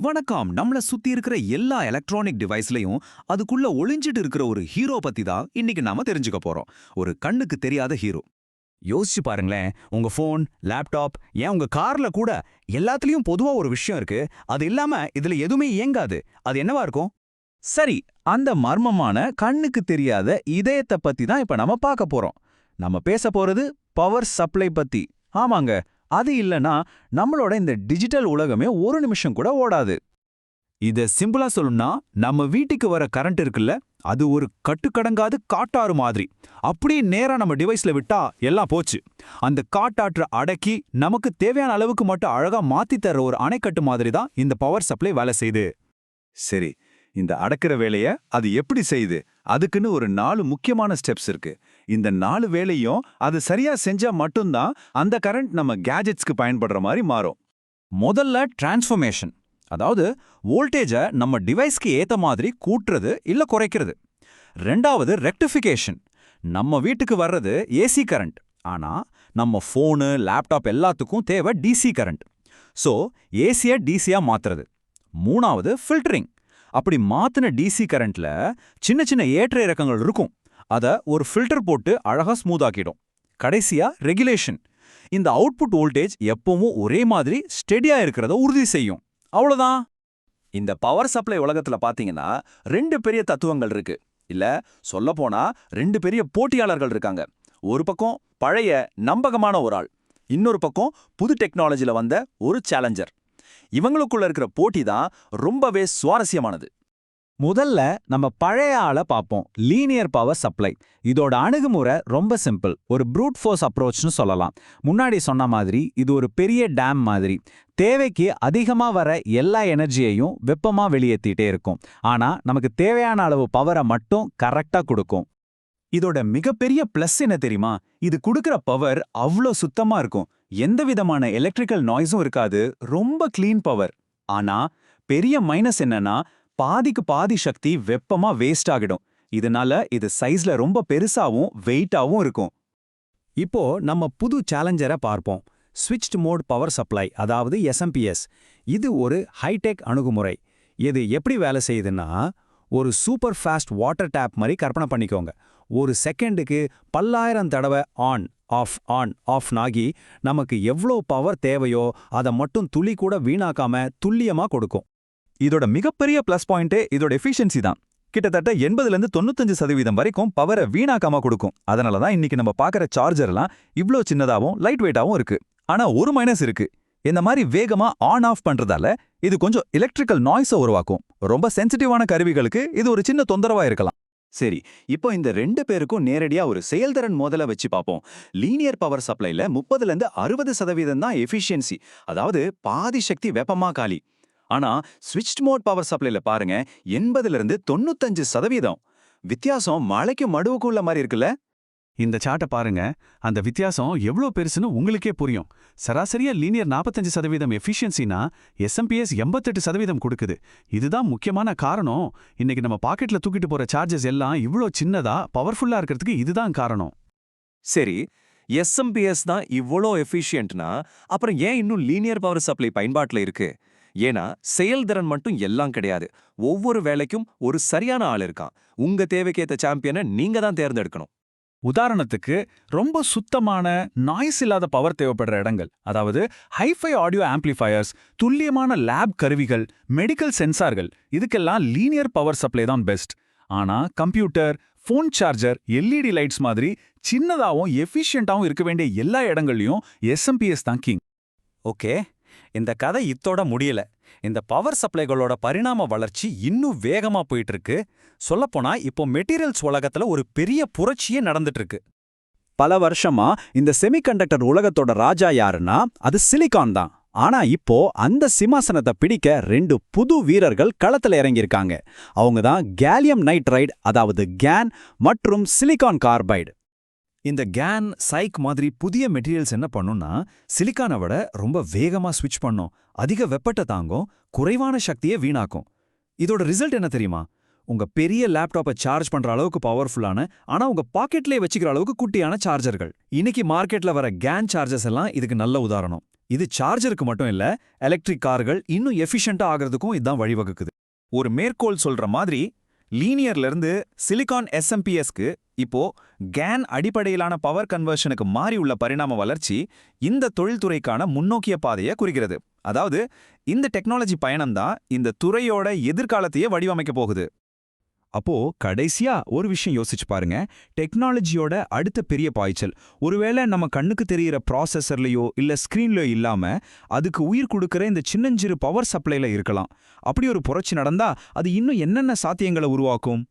வணக்கம். நம்மள சுத்தி இருக்கிற எல்லா எலக்ட்ரானிக் டிவைஸ்லயும் அதுக்குள்ள ஒளிஞ்சிட்டு இருக்கிற ஒரு ஹீரோ பத்தி தான் இன்னைக்கு நாம தெரிஞ்சுக்க போறோம். ஒரு கண்ணுக்கு தெரியாத ஹீரோ யோசிச்சு பாருங்களேன். உங்க ஃபோன் லேப்டாப் ஏன் உங்க கார்ல கூட எல்லாத்துலயும் பொதுவா ஒரு விஷயம் இருக்கு. அது இல்லாம இதுல எதுவுமே இயங்காது. அது என்னவா இருக்கும்? சரி அந்த மர்மமான கண்ணுக்கு தெரியாத இதயத்தை பத்தி தான் இப்ப நம்ம பார்க்க போறோம். நம்ம பேச போறது பவர் சப்ளை பத்தி. ஆமாங்க. அது இல்லனா நம்மளோட இந்த டிஜிட்டல் உலகமே ஒரு நிமிஷம் கூட ஓடாது. இத சிம்பிளா சொல்லணும்னா நம்ம வீட்டுக்கு வர கரண்ட் இருக்குல்ல அது ஒரு கட்டுக்கடங்காது காட்டாறு மாதிரி. அப்படியே நேரா நம்ம டிவைஸ்ல விட்டா எல்லாம் போச்சு. அந்த காட்டாற்ற அடக்கி நமக்கு தேவையான அளவுக்கு மட்டும் அழகா மாத்தி தர ஒரு அணைக்கட்டு மாதிரி தான் இந்த பவர் சப்ளை வேலை செய்யுது. சரி இந்த அடக்கிற வேலைய அது எப்படி செய்யுது? அதுக்குன்னு ஒரு நாலு முக்கியமான ஸ்டெப்ஸ் இருக்கு. இந்த நாலு வேலையும் அது சரியா செஞ்சா மட்டும்தான் அந்த கரண்ட் நம்ம கேஜெட்ஸ்க்கு பயன்படுற மாதிரி மாறும். முதல்ல டிரான்ஸ்ஃபர்மேஷன். அதாவது வோல்டேஜை நம்ம டிவைஸ்க்கு ஏத்த மாதிரி கூட்டுறது இல்ல குறைக்கிறது. ரெண்டாவது ரெக்டிஃபிகேஷன். நம்ம வீட்டுக்கு வர்றது ஏசி கரண்ட். ஆனா நம்ம ஃபோனு லேப்டாப் எல்லாத்துக்கும் தேவை டிசி கரண்ட். ஸோ ஏசியை டிசியா மாத்துறது. மூணாவது ஃபில்டரிங். அப்படி மாத்தின டிசி கரண்ட்ல சின்ன சின்ன ஏற்ற இறக்கங்கள் இருக்கும். அத ஒரு ஃபில்டர் போட்டு அழகா ஸ்மூத் ஆக்கிடும். கடைசியா ரெகுலேஷன் இந்த அவுட்புட் வோல்டேஜ் எப்பவும் ஒரே மாதிரி ஸ்டெடியா இருக்கிறத உறுதி செய்யும். அவ்வளவுதான். இந்த பவர் சப்ளை உலகத்துல பாத்தீங்கன்னா ரெண்டு பெரிய தத்துவங்கள் இருக்கு. இல்ல சொல்ல போனா ரெண்டு பெரிய போட்டியாளர்கள் இருக்காங்க. ஒரு பக்கம் பழைய நம்பகமான ஒரு ஆள் இன்னொரு பக்கம் புது டெக்னாலஜில வந்த ஒரு சேலஞ்சர் இவங்களுக்குள்ள இருக்கிற போட்டி தான் ரொம்பவே சுவாரஸ்யமானது. முதல்ல நம்ம பழைய ஆளை பார்ப்போம். Linear power supply. இதோட அணுகுமுறை ரொம்ப சிம்பிள். ஒரு ப்ரூட் ஃபோர்ஸ் அப்ரோச்னு சொல்லலாம். முன்னாடி சொன்ன மாதிரி இது ஒரு பெரிய டேம் மாதிரி. தேவைக்கு அதிகமா வர எல்லா எனர்ஜியையும் வெப்பமா வெளியேற்றிட்டே இருக்கும். ஆனா நமக்கு தேவையான அளவு பவரை மட்டும் கரெக்டா கொடுக்கும். இதோட மிகப்பெரிய பிளஸ் என்ன தெரியுமா? இது கொடுக்குற பவர் அவ்வளோ சுத்தமா இருக்கும். எந்த விதமான எலக்ட்ரிக்கல் நாய்ஸும் இருக்காது. ரொம்ப கிளீன் பவர் ஆனா பெரிய மைனஸ் என்னன்னா பாதிக்கு பாதி சக்தி வெப்பமா வேஸ்ட் ஆகிடும். இதனால இது சைஸ்ல ரொம்ப பெருசாவும் வெயிட்டாவும் இருக்கும். இப்போ நம்ம புது சேலஞ்சரை பார்ப்போம். ஸ்விட்ச்டு மோட் பவர் சப்ளை அதாவது எஸ்எம்பிஎஸ் இது ஒரு ஹைடெக் அணுகுமுறை. இது எப்படி வேலை செய்யுதுன்னா ஒரு சூப்பர் ஃபாஸ்ட் வாட்டர் டேப் மாதிரி கற்பனை பண்ணிக்கோங்க. ஒரு செகண்டுக்கு பல்லாயிரம் தடவை ஆன் ஆஃப் ஆன் ஆஃப் ஆகி நமக்கு எவ்வளோ பவர் தேவையோ அதை மட்டும் துளி கூட வீணாக்காம துல்லியமா கொடுக்கும். இதோட மிகப்பெரிய ப்ளஸ் பாயிண்டே இதோட எஃபிஷியன்சி தான். கிட்டத்தட்ட எண்பதுலேருந்து தொண்ணூத்தஞ்சு சதவீதம் வரைக்கும் பவரை வீணாக்காம கொடுக்கும். அதனால தான் இன்னைக்கு நம்ம பார்க்குற சார்ஜர்லாம் இவ்ளோ சின்னதாகவும் லைட் வெயிட்டாகவும் இருக்கு. ஆனா ஒரு மைனஸ் இருக்கு. இந்த மாதிரி வேகமா ஆன் ஆஃப் பண்றதால இது கொஞ்சம் எலக்ட்ரிக்கல் நாய்ஸை உருவாக்கும். ரொம்ப சென்சிட்டிவான கருவிகளுக்கு இது ஒரு சின்ன தொந்தரவா இருக்கலாம். சரி இப்போ இந்த ரெண்டு பேருக்கும் நேரடியா ஒரு செயல்திறன் மோதலை வச்சு பார்ப்போம். லீனியர் பவர் சப்ளைல முப்பதுல இருந்து அறுபது சதவீதம் தான் எஃபிஷியன்சி அதாவது பாதி சக்தி வெப்பமா காலி. ஆனா ஸ்விட்ச் மோட் பவர் சப்ளைல பாருங்க எண்பதுல இருந்து தொண்ணூத்தஞ்சு சதவீதம். வித்தியாசம் மழைக்கும் மடுவுக்குள்ள மாதிரி இருக்குல்ல? இந்த சார்ட்டை பாருங்க. அந்த வித்தியாசம் எவ்வளோ பெருசுன்னு உங்களுக்கே புரியும். சராசரியா லீனியர் நாற்பத்தஞ்சு சதவீதம் எஃபிஷியன்சினா எஸ்எம்பிஎஸ் எண்பத்தெட்டு சதவீதம் கொடுக்குது. இதுதான் முக்கியமான காரணம். இன்னைக்கு நம்ம பாக்கெட்ல தூக்கிட்டு போற சார்ஜஸ் எல்லாம் இவ்ளோ சின்னதா பவர்ஃபுல்லா இருக்கிறதுக்கு இதுதான் காரணம். சரி எஸ்எம்பிஎஸ் தான் இவ்வளோ எஃபிஷியன்ட்னா அப்புறம் ஏன் இன்னும் லீனியர் பவர் சப்ளை பயன்பாட்டில் இருக்கு? ஏன்னா செயல்திறன் மட்டும் எல்லாம் கிடையாது. ஒவ்வொரு வேலைக்கும் ஒரு சரியான ஆள் இருக்கான். உங்க தேவைக்கேத்த சாம்பியனை நீங்க தான் தேர்ந்தெடுக்கணும். உதாரணத்துக்கு ரொம்ப சுத்தமான நாய்ஸ் இல்லாத பவர் தேவைப்படுற இடங்கள். அதாவது ஹைஃபை ஆடியோ ஆம்ப்ளிஃபயர்ஸ் துல்லியமான லேப் கருவிகள் மெடிக்கல் சென்சார்கள் இதுக்கெல்லாம் லீனியர் பவர் சப்ளை தான் பெஸ்ட் ஆனா computer phone charger LED lights மாதிரி சின்னதாவும் எஃபிஷியண்டாவும் இருக்க வேண்டிய எல்லா இடங்கள்லயும் எஸ்எம்பிஎஸ் தான் கிங் ஓகே இந்த கதை இத்தோட முடியல. இந்த பவர் சப்ளைகளோட பரிணாம வளர்ச்சி இன்னும் வேகமா போயிட்டு இருக்கு சொல்லப்போனா இப்போ மெட்டீரியல்ஸ் உலகத்துல ஒரு பெரிய புரட்சியே நடந்துட்டு இருக்கு பல வருஷமா இந்த செமிகண்டக்டர் உலகத்தோட ராஜா யாருன்னா அது சிலிகான் தான். ஆனா இப்போ அந்த சிம்மாசனத்தை பிடிக்க ரெண்டு புது வீரர்கள் களத்துல இறங்கியிருக்காங்க. அவங்க தான் கேலியம் நைட்ரைடு அதாவது கேன் மற்றும் சிலிகான் கார்பைடு இந்த கேன் சைக் மாதிரி புதிய மெட்டீரியல்ஸ் என்ன பண்ணும்னா சிலிக்கானை விட ரொம்ப வேகமா ஸ்விட்ச் பண்ணும். அதிக வெப்பத்தை தாங்கும் குறைவான சக்தியை வீணாக்கும். இதோட ரிசல்ட் என்ன தெரியுமா? உங்க பெரிய லேப்டாப்பை சார்ஜ் பண்ற அளவுக்கு பவர்ஃபுல்லான ஆனா உங்க பாக்கெட்லயே வச்சுக்கிற அளவுக்கு குட்டியான சார்ஜர்கள் இன்னைக்கு மார்க்கெட்ல வர கேன் சார்ஜர்ஸ் எல்லாம் இதுக்கு நல்ல உதாரணம். இது சார்ஜருக்கு மட்டும் இல்ல எலக்ட்ரிக் கார்கள் இன்னும் எஃபிஷியண்டா ஆகிறதுக்கும் இதான் வழிவகுக்குது. ஒரு மேற்கோள் சொல்ற மாதிரி லீனியர்ல இருந்து சிலிகான் எஸ்எம்பிஎஸ்க்கு இப்போ கேன் அடிப்படையிலான பவர் கன்வர்ஷனுக்கு மாறி உள்ள பரிணாம வளர்ச்சி இந்த தொழில்துறைக்கான முன்னோக்கிய பாதையை குறிக்கிறது. அதாவது இந்த டெக்னாலஜி பயணம்தான் இந்த துறையோட எதிர்காலத்தையே வடிவமைக்க போகுது. அப்போ கடைசியா ஒரு விஷயம் யோசிச்சு பாருங்க. டெக்னாலஜியோட அடுத்த பெரிய பாய்ச்சல். ஒருவேளை நம்ம கண்ணுக்கு தெரியிற ப்ராசஸர்லயோ இல்ல ஸ்கிரீன்லயோ இல்லாம அதுக்கு உயிர் கொடுக்கிற இந்த சின்னஞ்சிறு பவர் சப்ளைல இருக்கலாம். அப்படி ஒரு புரட்சி நடந்தா அது இன்னும் என்னென்ன சாத்தியங்களை உருவாக்கும்?